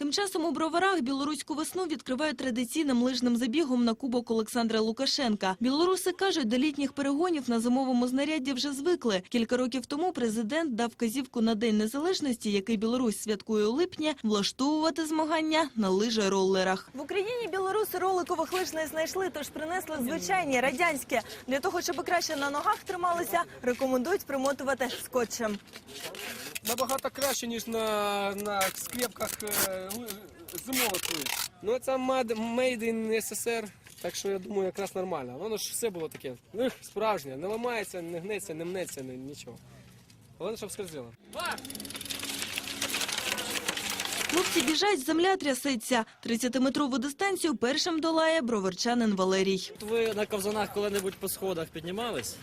Тим часом у броварах білоруську весну відкривають традиційним лижним забігом на кубок Олександра Лукашенка. Білоруси кажуть, до літніх перегонів на зимовому знарядді вже звикли. Кілька років тому президент дав казівку на День Незалежності, який Білорусь святкує у липні, влаштовувати змагання на лижероллерах. В Україні білоруси роликових лиж не знайшли, тож принесли звичайні радянські. Для того, щоб краще на ногах трималися, рекомендують примотувати скотчем. Набагато краще, ніж на, на скрепках е, зимових. Ну це made in SSR, так що я думаю, якраз нормально. Воно ж все було таке. Ех, справжнє, не ламається, не гнеться, не мнеться, ні- нічого. Головне, щоб скользило. Хлопці біжать, земля трясеться. 30-метрову дистанцію першим долає броварчанин Валерій. Ви на ковзанах коли-небудь по сходах піднімались?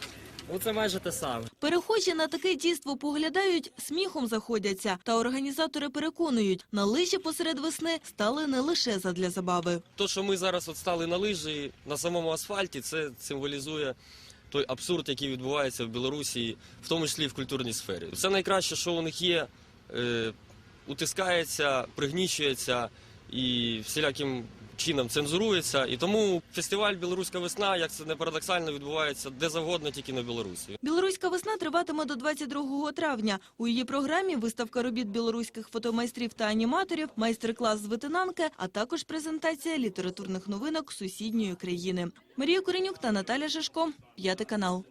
Ну це майже те саме. Перехожі на таке дійство поглядають, сміхом заходяться. Та організатори переконують, на лижі посеред весни стали не лише задля забави. То, що ми зараз от стали на лижі на самому асфальті, це символізує той абсурд, який відбувається в Білорусі, в тому числі і в культурній сфері. Це найкраще, що у них є, е, утискається, пригнічується і всіляким чином цензурується. І тому фестиваль Білоруська весна, як це не парадоксально, відбувається де завгодно, тільки на Білорусі. Білоруська весна триватиме до 22 травня. У її програмі виставка робіт білоруських фотомайстрів та аніматорів, майстер-клас з витинанки, а також презентація літературних новинок сусідньої країни. Марія Коренюк та Наталя Жишко, п'ятий канал.